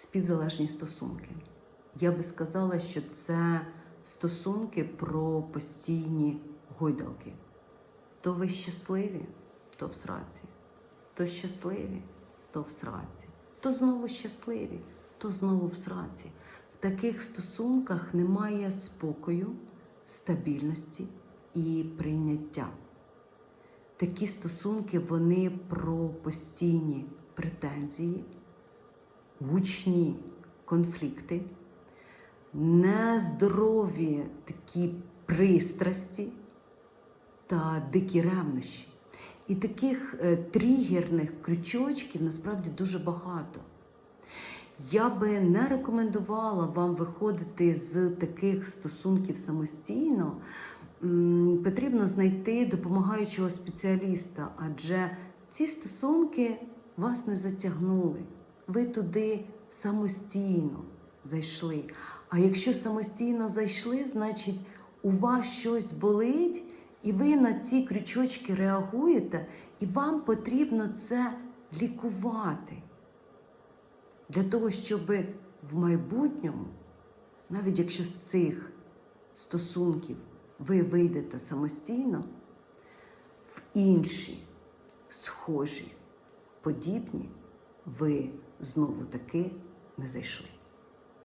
співзалежні стосунки. Я би сказала, що це стосунки про постійні гойдалки. То ви щасливі, то в сраці, то щасливі, то в сраці, то знову щасливі, то знову в сраці. В таких стосунках немає спокою, стабільності і прийняття. Такі стосунки вони про постійні претензії, гучні конфлікти, нездорові такі пристрасті та дикі ревнощі. І таких е, тригерних крючочків насправді дуже багато. Я би не рекомендувала вам виходити з таких стосунків самостійно. Потрібно знайти допомагаючого спеціаліста, адже ці стосунки вас не затягнули. Ви туди самостійно зайшли. А якщо самостійно зайшли, значить у вас щось болить, і ви на ці крючочки реагуєте, і вам потрібно це лікувати. Для того, щоб в майбутньому, навіть якщо з цих стосунків ви вийдете самостійно, в інші схожі, подібні, ви знову таки не зайшли.